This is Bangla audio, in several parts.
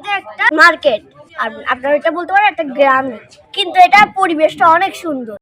পরিস্থিতির একটা মার্কেট। আপনারা এটা বলতে পারেন একটা গ্রামে। কিন্তু এটা পরিবেশটা অনেক সুন্দর।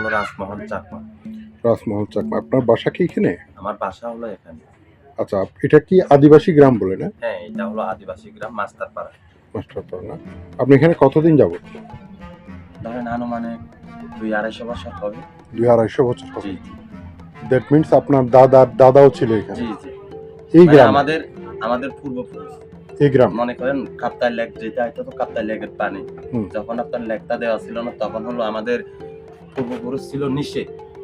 হলো রাজমোহন চাকমা। রাজমহল চাকমা। আপনার বাসা কি এখানে? আমার বাসা হলো এখানে। আচ্ছা এটা কি আদিবাসী গ্রাম বলে না? হ্যাঁ এটা হলো আদিবাসী গ্রাম মাস্টারপাড়া মাস্টারপাড়া না। আপনি এখানে কতদিন যাব ধরেন আনুমানিক দুই আড়াইশো বছর হবে। দুই আড়াইশো বছর হবে। দ্যাট মিনস আপনার দাদা দাদাও ছিল এখানে। এই মানে গ্রাম? আমাদের আমাদের পূর্বপুরুষ। এই গ্রাম? মনে করেন কাপ্তাই লেক যেটা এটা তো কাপ্তাই লেকের পানি। যখন আপনার লেকটা দেওয়া ছিল না তখন হলো আমাদের পূর্বপুরুষ ছিল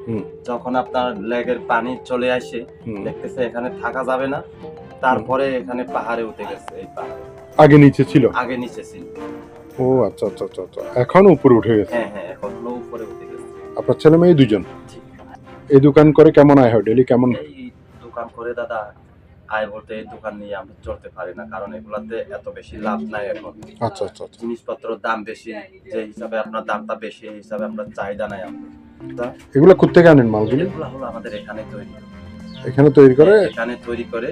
হুম। যখন আপনার লেগের পানি চলে আসে। দেখতেছে এখানে থাকা যাবে না। তারপরে এখানে পাহাড়ে উঠে গেছে এই পাহাড়ে। আগে নিচে ছিল? আগে নিচে ছিল। ও আচ্ছা আচ্ছা আচ্ছা আচ্ছা। এখন উপরে উঠে গেছে? হ্যাঁ হ্যাঁ এখন উপরে উঠে গেছে। আপনার ছেলে মেয়ে দুজন। এই দোকান করে কেমন আয় হয়? ডেলি কেমন? এই দোকান করে দাদা আয় বলতে এই দোকান নিয়ে আমরা চলতে পারি না কারণ এগুলাতে এত বেশি লাভ নাই এখন। আচ্ছা আচ্ছা আচ্ছা। জিনিসপত্রের দাম বেশি যে হিসাবে আপনার দামটা বেশি এই হিসাবে আমরা চাহিদা নাই আমাদের তা এগুলো কোথেকে আনেন মালগুলি? এগুলা হলো আমাদের এখানে তৈরি এখানে তৈরি করে? এখানে তৈরি করে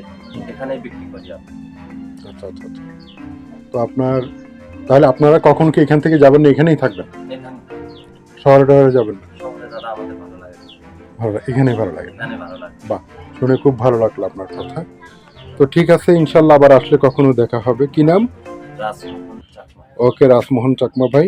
এখানেই বিক্রি করি আমরা। আচ্ছা আচ্ছা আচ্ছা। তো আপনার তাহলে আপনারা কখন কি এখান থেকে যাবেন না এখানেই থাকবেন? শহরে টহরে যাবেন না? ভালো লাগে। ভালো লাগে। এখানেই ভালো লাগে। এখানে ভালো লাগে শুনে খুব ভালো লাগল আপনার কথা। তো ঠিক আছে ইনশাল্লাহ আবার আসলে কখনো দেখা হবে। কি নাম? ওকে রাসমোহন চাকমা ভাই।